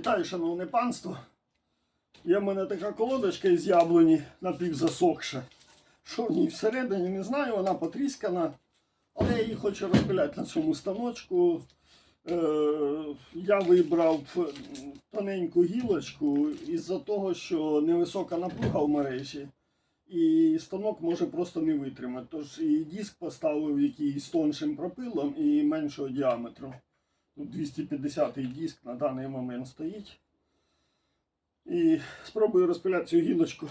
Вітаю, шановне панство. Є в мене така колодочка із яблуні напівзасохша. Що в ній всередині, не знаю, вона потріскана. Але я її хочу розпиляти на цьому станочку. Е, я вибрав тоненьку гілочку із-за того, що невисока напруга в мережі. І станок може просто не витримати. Тож і диск поставив який з тоншим пропилом і меншого діаметру. Тут 250-й диск на даний момент стоїть. І спробую розпиляти цю гілочку.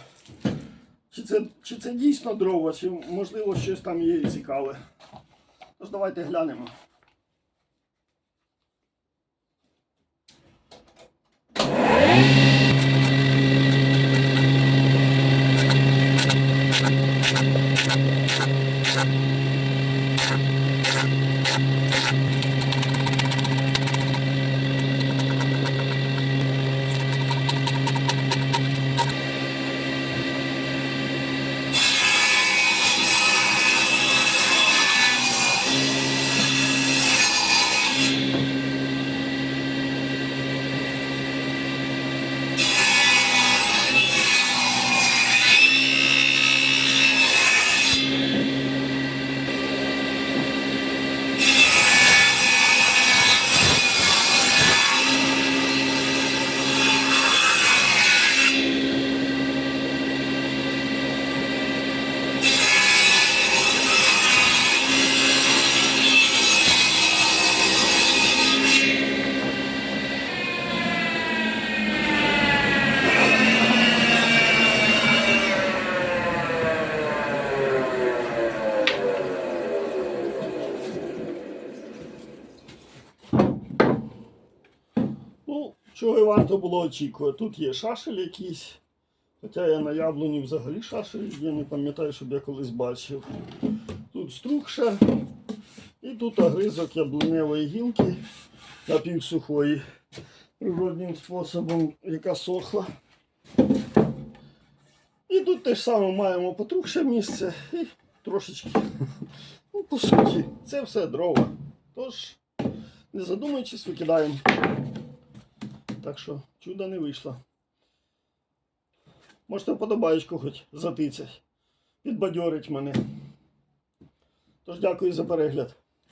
Чи це, чи це дійсно дрова, чи можливо щось там є і цікаве. Тож давайте глянемо. Ну, чого і варто було очікувати. Тут є шашель якийсь. Хоча я на яблуні взагалі шашель, я не пам'ятаю, щоб я колись бачив. Тут струкша. І тут огризок яблуневої гілки напівсухої. Природним способом, яка сохла. І тут те ж саме маємо потрухше місце і трошечки. Ну, по суті, це все дрова. Тож, не задумуючись, викидаємо. Так що чуда не вийшло. Можете вподобаєчку хоч затицять. Підбадьорить мене. Тож дякую за перегляд.